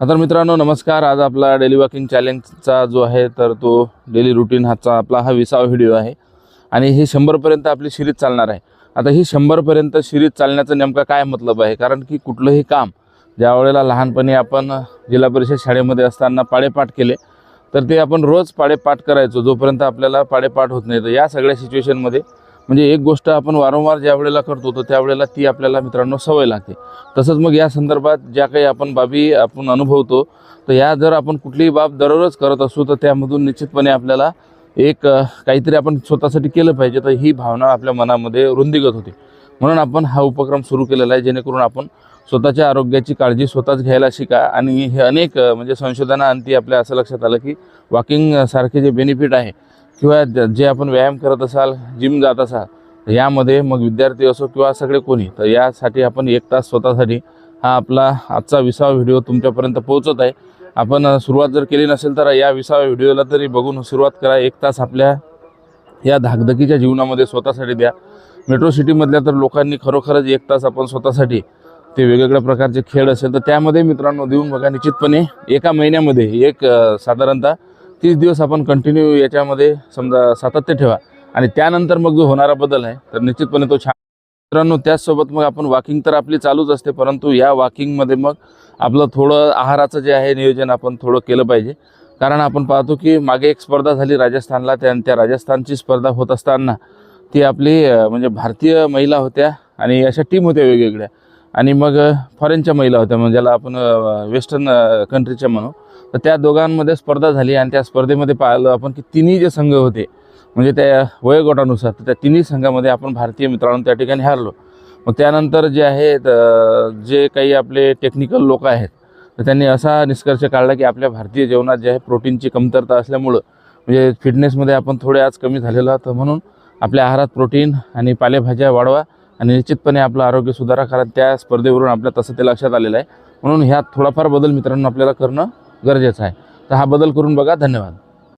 आता मित्रांनो नमस्कार. आज आपला डेली वॉकिंग चॅलेंजचा जो आहे तर तो डेली रुटीन हाचा आपला हा विसावा व्हिडिओ आहे. आणि हे शंभरपर्यंत आपली शिरीज चालणार आहे. आता ही शंभरपर्यंत शिरीज चालण्याचं नेमका काय मतलब आहे? कारण की कुठलंही काम ज्या वेळेला लहानपणी आपण जिल्हा परिषद शाळेमध्ये असताना पाडेपाठ केले तर ते आपण रोज पाडेपाठ करायचो जोपर्यंत आपल्याला पाडेपाठ होत नाही. तर या सगळ्या सिच्युएशनमध्ये म्हणजे एक गोष्ट आपण वारंवार ज्या वेळेला करतो तर त्यावेळेला ती आपल्याला मित्रांनो सवय लागते. तसंच मग या संदर्भात ज्या काही आपण बाबी आपण अनुभवतो तर या जर आपण कुठलीही बाब दररोज करत असू तर त्यामधून निश्चितपणे आपल्याला एक काहीतरी आपण स्वतःसाठी केलं पाहिजे तर ही भावना आपल्या मनामध्ये रुंदीगत होते. म्हणून आपण हा उपक्रम सुरू केलेला आहे जेणेकरून आपण स्वतःच्या आरोग्याची काळजी स्वतःच घ्यायला शिका. आणि हे अनेक म्हणजे संशोधनाअंती आपल्या असं लक्षात आलं की वॉकिंग सारखे जे बेनिफिट आहे किंवा ज- जे आपण व्यायाम करत असाल जिम जात असाल यामध्ये मग विद्यार्थी असो किंवा सगळे कोणी तर यासाठी आपण एक तास स्वतःसाठी हा आपला आजचा विसावा व्हिडिओ तुमच्यापर्यंत पोहोचत आहे. आपण सुरुवात जर केली नसेल तर या विसाव्या व्हिडिओला तरी बघून सुरुवात करा. एक तास आपल्या या धाकधकीच्या जीवनामध्ये स्वतःसाठी द्या. मेट्रो सिटीमधल्या तर लोकांनी खरोखरच एक तास आपण स्वतःसाठी ते वेगवेगळ्या प्रकारचे खेळ असेल तर त्यामध्ये मित्रांनो देऊन बघा निश्चितपणे. एका महिन्यामध्ये एक साधारणतः तीस दिवस आपण कंटिन्यू याच्यामध्ये समजा सातत्य ठेवा. आणि त्यानंतर मग जो होणारा बदल आहे तर निश्चितपणे तो छान. मित्रांनो त्याचसोबत मग आपण वॉकिंग तर आपली चालूच असते परंतु या वॉकिंगमध्ये मग आपलं थोडं आहाराचं जे आहे नियोजन आपण थोडं केलं पाहिजे. कारण आपण पाहतो की मागे एक स्पर्धा झाली राजस्थानला त्या त्या राजस्थानची स्पर्धा होत असताना ती आपली म्हणजे भारतीय महिला होत्या आणि अशा टीम होत्या वेगवेगळ्या. आणि मग फॉरेनच्या महिला होत्या म्हणजे ज्याला आपण वेस्टर्न कंट्रीच्या म्हणू. तर त्या दोघांमध्ये स्पर्धा झाली आणि त्या स्पर्धेमध्ये पाहिलं आपण की तिन्ही जे संघ होते म्हणजे त्या वयोगटानुसार तर त्या तिन्ही संघामध्ये आपण भारतीय मित्रांनो त्या ठिकाणी हारलो. मग त्यानंतर जे आहेत जे काही आपले टेक्निकल लोक आहेत तर त्यांनी असा निष्कर्ष काढला की आपल्या भारतीय जेवणात जे आहे प्रोटीनची कमतरता असल्यामुळं म्हणजे फिटनेसमध्ये आपण थोडे आज कमी झालेलो आहोत. म्हणून आपल्या आहारात प्रोटीन आणि पालेभाज्या वाढवा. आणि निश्चितपणे आपलं आरोग्य सुधारा कारण त्या स्पर्धेवरून आपल्या तसं ते लक्षात आलेलं आहे. म्हणून ह्यात थोडाफार बदल मित्रांनो आपल्याला करणं गरजेचं आहे. तर हा बदल करून बघा. धन्यवाद.